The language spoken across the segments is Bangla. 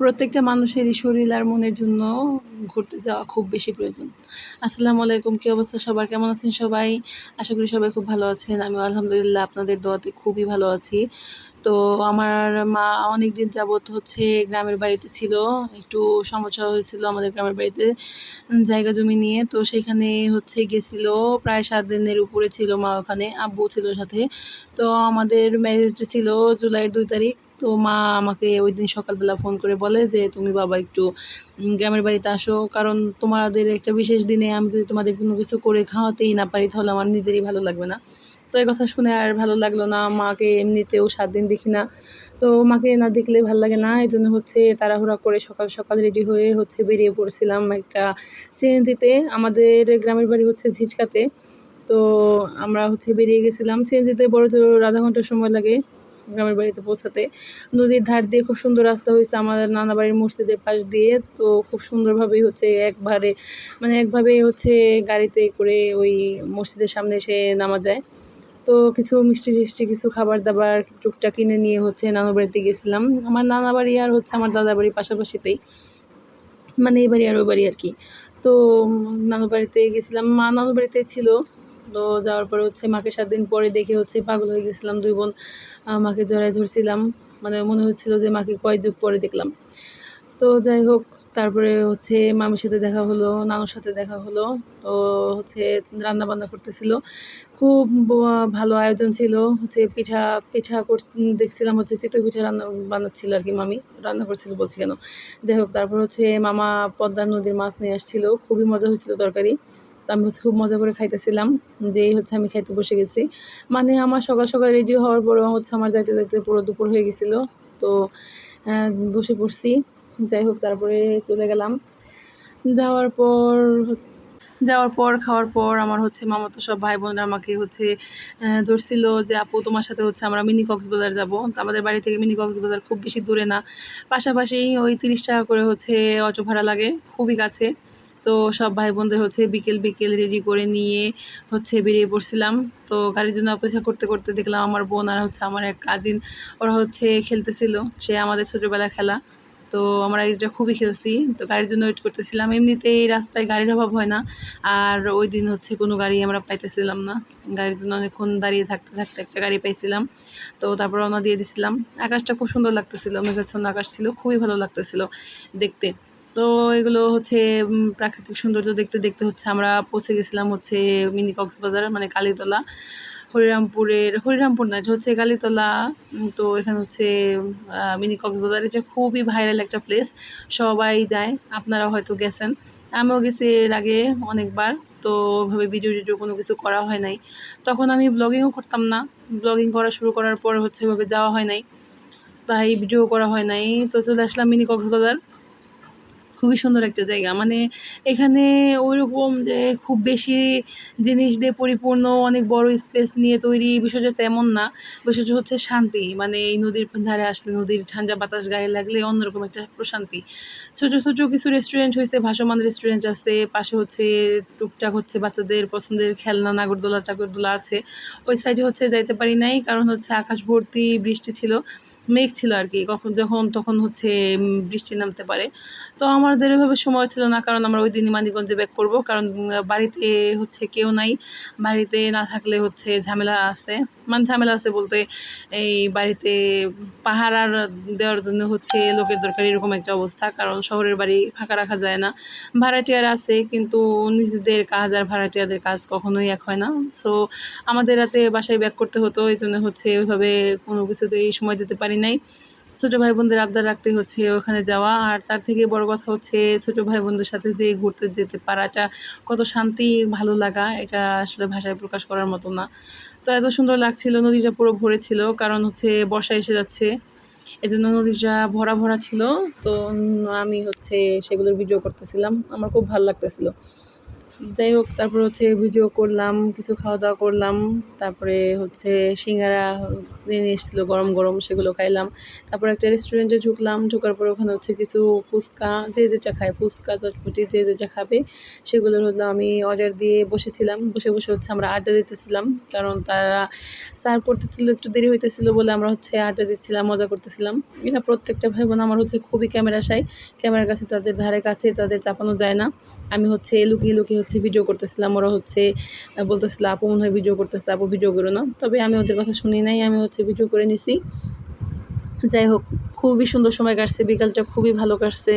প্রত্যেকটা মানুষেরই শরীর আর মনের জন্য ঘুরতে যাওয়া খুব বেশি প্রয়োজন। আসসালামু আলাইকুম, কী অবস্থা সবার? কেমন আছেন সবাই? আশা করি সবাই খুব ভালো আছেন। আমি আলহামদুলিল্লাহ আপনাদের দোয়াতে খুবই ভালো আছি। তো আমার মা অনেক দিন যাবৎ হচ্ছে গ্রামের বাড়িতে ছিল, একটু সমস্যা হয়েছিল আমাদের গ্রামের বাড়িতে জায়গা জমি নিয়ে, তো সেখানে হচ্ছে গেছিল, প্রায় সাত দিনের উপরে ছিল মা ওখানে, আব্বু ছিল সাথে। তো আমাদের ম্যারেজটা ছিল জুলাইয়ের দুই তারিখ, তো মা আমাকে ওই দিন সকালবেলা ফোন করে বলে যে, তুমি বাবা একটু গ্রামের বাড়িতে আসো, কারণ তোমাদের একটা বিশেষ দিনে আমি যদি তোমাদের কোনো কিছু করে খাওয়াতেই না পারি, তাহলে আমার নিজেরই ভালো লাগবে না। তো এই কথা শুনে আর ভালো লাগল না। মাকে এমনিতেও সাত দিন দেখি না। তো মাকে না দেখলে ভালো লাগে না। এই জন্য হচ্ছে তাড়াহুড়া করে সকাল সকাল রেডি হয়ে হচ্ছে বেরিয়ে পড়ছিলাম একটা সিএনজিতে আমাদের গ্রামের বাড়ি হচ্ছে ঝিচকাতে তো আমরা হচ্ছে বেরিয়ে গেছিলাম। সিএনজিতে বড় জোর আধা ঘণ্টা সময় লাগে গ্রামের বাড়িতে পৌঁছাতে। নদীর ধার দিয়ে খুব সুন্দর রাস্তা হয়েছে আমাদের নানা বাড়ির মসজিদের পাশ দিয়ে। তো খুব সুন্দরভাবেই হচ্ছে একবারে মানে একভাবে হচ্ছে গাড়িতে করে ওই মসজিদের সামনে এসে নামা যায়। তো কিছু মিষ্টি টিষ্টি, কিছু খাবার দাবার টুকটাক কিনে নিয়ে হচ্ছে নানা বাড়িতে গেছিলাম আমার নানা বাড়ি আর হচ্ছে আমার দাদা বাড়ির পাশাপাশিতেই। মানে এই বাড়ি আর ওই বাড়ি আর কি তো নানু বাড়িতে গেছিলাম মা নানু বাড়িতে ছিল। তো যাওয়ার পরে হচ্ছে মাকে সাত দিন পরে দেখে হচ্ছে পাগল হয়ে গেছিলাম দুই বোন মাকে জড়ায় ধরছিলাম। মানে মনে হচ্ছিল যে মাকে কয় যুগ পরে দেখলাম। তো যাই হোক তারপরে হচ্ছে মামির সাথে দেখা হলো, নানুর সাথে দেখা হলো, তো হচ্ছে রান্না বান্না করতেছিল। খুব ভালো আয়োজন ছিল, হচ্ছে পিঠা পিঠা কর দেখছিলাম হচ্ছে চিতই পিঠা রান্না বানাচ্ছিল আর কি মামি, রান্না করছিল বলছি কেন? যাই হোক, তারপর হচ্ছে মামা পদ্মা নদীর মাছ নিয়ে আসছিল, খুবই মজা হয়েছিল তরকারি। তো আমি হচ্ছে খুব মজা করে খাইতেছিলাম, যেই হচ্ছে আমি খাইতে বসে গেছি। মানে আমার সকাল সকাল রেডি হওয়ার পরে হচ্ছে আমার যাইতে যাইতে পুরো দুপুর হয়ে গেছিল। তো বসে পড়ছি। যাই হোক, তারপরে চলে গেলাম। যাওয়ার পর যাওয়ার পর, খাওয়ার পর আমার হচ্ছে মামাতো সব ভাই বোনরা আমাকে হচ্ছে ধরছিল যে, আপু, তোমার সাথে হচ্ছে আমরা মিনি কক্সবাজার যাব। তো আমাদের বাড়ি থেকে মিনি কক্সবাজার খুব বেশি দূরে না। পাশাপাশি ওই তিরিশ টাকা করে হচ্ছে অটো ভাড়া লাগে, খুবই কাছে। তো সব ভাই বোনদের হচ্ছে বিকেল বিকেল রেডি করে নিয়ে হচ্ছে বেরিয়ে পড়ছিলাম। তো গাড়ির জন্য অপেক্ষা করতে করতে দেখলাম আমার বোন আর হচ্ছে আমার এক কাজিন ওরা হচ্ছে খেলতেছিল। সে আমাদের ছোটোবেলা খেলা। তো আমরা এটা খুবই খেলছি, তো গাড়ির জন্য ওয়েট করতেছিলাম। এমনিতেই রাস্তায় গাড়ির অভাব হয় না, আর ওই দিন হচ্ছে কোনো গাড়ি আমরা পাইতেছিলাম না। গাড়ির জন্য অনেকক্ষণ দাঁড়িয়ে থাকতে থাকতে একটা গাড়ি পাইছিলাম, তো তারপর রওনা দিয়ে দিছিলাম। আকাশটা খুব সুন্দর লাগতেছিল, মেঘাচ্ছন্ন আকাশ ছিল, খুবই ভালো লাগতেছিল দেখতে। তো এগুলো হচ্ছে প্রাকৃতিক সৌন্দর্য দেখতে দেখতে হচ্ছে আমরা পৌঁছে গেছিলাম হচ্ছে মিনি কক্সবাজার মানে কালীতলা, হরিরামপুরের, হরিরামপুর না হচ্ছে কালীতলা তো এখানে হচ্ছে মিনি কক্সবাজার, এটা খুবই ভাইরাল একটা প্লেস সবাই যায় আপনারা হয়তো গেছেন। আমিও গেছি এর আগে অনেকবার, তো ওভাবে ভিডিও টিডিও কোনো কিছু করা হয় নাই। তখন আমি ব্লগিংও করতাম না ব্লগিং করা শুরু করার পর হচ্ছে ওভাবে যাওয়া হয় নাই, তাই ভিডিও করা হয় নাই, তো চলে আসলাম মিনি কক্সবাজার। খুবই সুন্দর একটা জায়গা। মানে এখানে ওইরকম যে খুব বেশি জিনিস দিয়ে পরিপূর্ণ, অনেক বড় স্পেস নিয়ে তৈরি বিষয়টা তেমন না। বিষয়টা হচ্ছে শান্তি। মানে এই নদীর ধারে আসলে নদীর ঠান্ডা বাতাস গায়ে লাগলে অন্যরকম একটা প্রশান্তি। ছোটো ছোটো কিছু রেস্টুরেন্ট হয়েছে ভাসমান রেস্টুরেন্ট আছে, পাশে হচ্ছে টুকটাক হচ্ছে বাচ্চাদের পছন্দের খেলনা, নাগরদোলা, টাগরদোলা আছে। ওই সাইডে হচ্ছে যাইতে পারি নাই, কারণ হচ্ছে আকাশ ভর্তি, বৃষ্টি ছিল, মেঘ ছিল আর কি। কখন, যখন, তখন হচ্ছে বৃষ্টি নামতে পারে। তো আমাদের ওইভাবে সময় ছিল না, কারণ আমরা ওই দিনই মানিকগঞ্জে ব্যাক করব কারণ বাড়িতে হচ্ছে কেউ নাই। বাড়িতে না থাকলে হচ্ছে ঝামেলা আছে। মানে ঝামেলা আছে বলতে এই বাড়িতে পাহারার দেওয়ার জন্য হচ্ছে লোকের দরকার এরকম একটা অবস্থা। কারণ শহরের বাড়ি ফাঁকা রাখা যায় না। ভাড়াটিয়ার আছে, কিন্তু নিজেদের কাজ আর ভাড়াটিয়াদের কাজ কখনোই এক হয় না। সো আমাদের রাতে বাসায় ব্যাক করতে হতো। এই জন্য হচ্ছে ওইভাবে কোনো কিছুতেই সময় দিতে পারি নাই। ছোটো ভাই বোনদের আবদার রাখতে হচ্ছে ওখানে যাওয়া। আর তার থেকে বড় কথা হচ্ছে ছোটো ভাই বোনদের সাথে যে ঘুরতে যেতে পারাটা, কত শান্তি, ভালো লাগা, এটা আসলে ভাষায় প্রকাশ করার মতো না। তো এত সুন্দর লাগছিল, নদীটা পুরো ভরে ছিল, কারণ হচ্ছে বর্ষা এসে যাচ্ছে। এজন্য নদীটা ভরা ভরা ছিল। তো আমি হচ্ছে সেগুলোর ভিডিও করতেছিলাম। আমার খুব ভালো লাগতেছিল। যাই হোক, তারপর হচ্ছে ভিডিও করলাম, কিছু খাওয়া দাওয়া করলাম, তারপরে হচ্ছে সিঙ্গারা নিয়ে এসেছিল, গরম গরম সেগুলো খাইলাম। তারপর একটা রেস্টুরেন্টে ঢুকলাম, ঢোকার পর ওখানে হচ্ছে কিছু ফুচকা, যে যেটা খায়, ফুচকা, চটপটি, যে যেটা খাবে সেগুলোর হলো আমি অর্ডার দিয়ে বসেছিলাম। বসে বসে হচ্ছে আমরা আড্ডা দিতেছিলাম, কারণ তারা সার্ভ করতেছিল, একটু দেরি হইতেছিল বলে আমরা হচ্ছে আড্ডা দিচ্ছিলাম, মজা করতেছিলাম। এটা প্রত্যেকটা ভাই বোন আমার হচ্ছে খুবই ক্যামেরা সাই। ক্যামেরার কাছে তাদের ধারে কাছে তাদের চাপানো যায় না। আমি হচ্ছে লুকিয়ে লুকিয়ে হচ্ছে ভিডিও করতেছিলাম। ওরা হচ্ছে বলতেছিল, আপু, মনে হয় ভিডিও করতেছে, আপু ভিডিও করো না। তবে আমি ওদের কথা শুনি নাই, আমি হচ্ছে ভিডিও করে নিছি। যাই হোক, খুবই সুন্দর সময় কাটছে, বিকালটা খুবই ভালো কাটছে।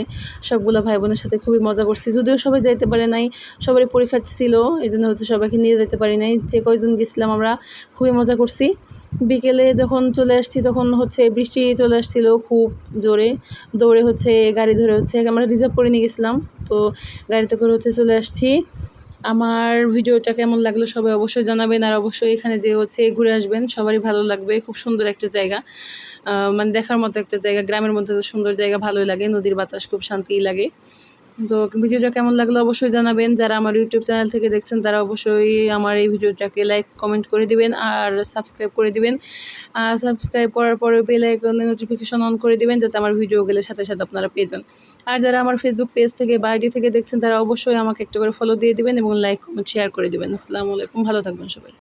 সবগুলো ভাই বোনের সাথে খুবই মজা করছি। যদিও সবাই যাইতে পারে নাই, সবারই পরীক্ষা ছিল এই জন্য হচ্ছে সবাইকে নিয়ে যেতে পারি নাই। যে কয়জন গেছিলাম আমরা, খুবই মজা করছি। বিকেলে যখন চলে আসছি, তখন হচ্ছে বৃষ্টি চলে আসছিল খুব জোরে। দৌড়ে হচ্ছে গাড়ি ধরে হচ্ছে আমরা রিজার্ভ করে নিয়ে গেছিলাম। তো গাড়িতে করে হচ্ছে চলে আসছি। আমার ভিডিওটা কেমন লাগল সবাই অবশ্যই জানাবেন আর অবশ্যই এখানে যে হচ্ছে ঘুরে আসবেন। সবারই ভালো লাগবে, খুব সুন্দর একটা জায়গা। মানে দেখার মতো একটা জায়গা, গ্রামের মধ্যে সুন্দর জায়গা, ভালোই লাগে। নদীর বাতাস খুব শান্তিই লাগে। তো ভিডিওটা কেমন লাগল অবশ্যই জানাবেন। যারা আমার ইউটিউব চ্যানেল থেকে দেখছেন, তারা অবশ্যই আমার এই ভিডিওটাকে লাইক কমেন্ট করে দিবেন আর সাবস্ক্রাইব করে দিবেন। আর সাবস্ক্রাইব করার পরে বেল নোটিফিকেশন অন করে দিবেন, যাতে আমার ভিডিও গেলে সাথে সাথে আপনারা পেয়ে যান। আর যারা আমার ফেসবুক পেজ থেকে বা থেকে দেখছেন, তারা অবশ্যই আমাকে একটা করে ফলো দিয়ে দিবেন এবং লাইক কমেন্ট শেয়ার করে দিবেন। আসসালামু আলাইকুম, ভালো থাকবেন সবাই।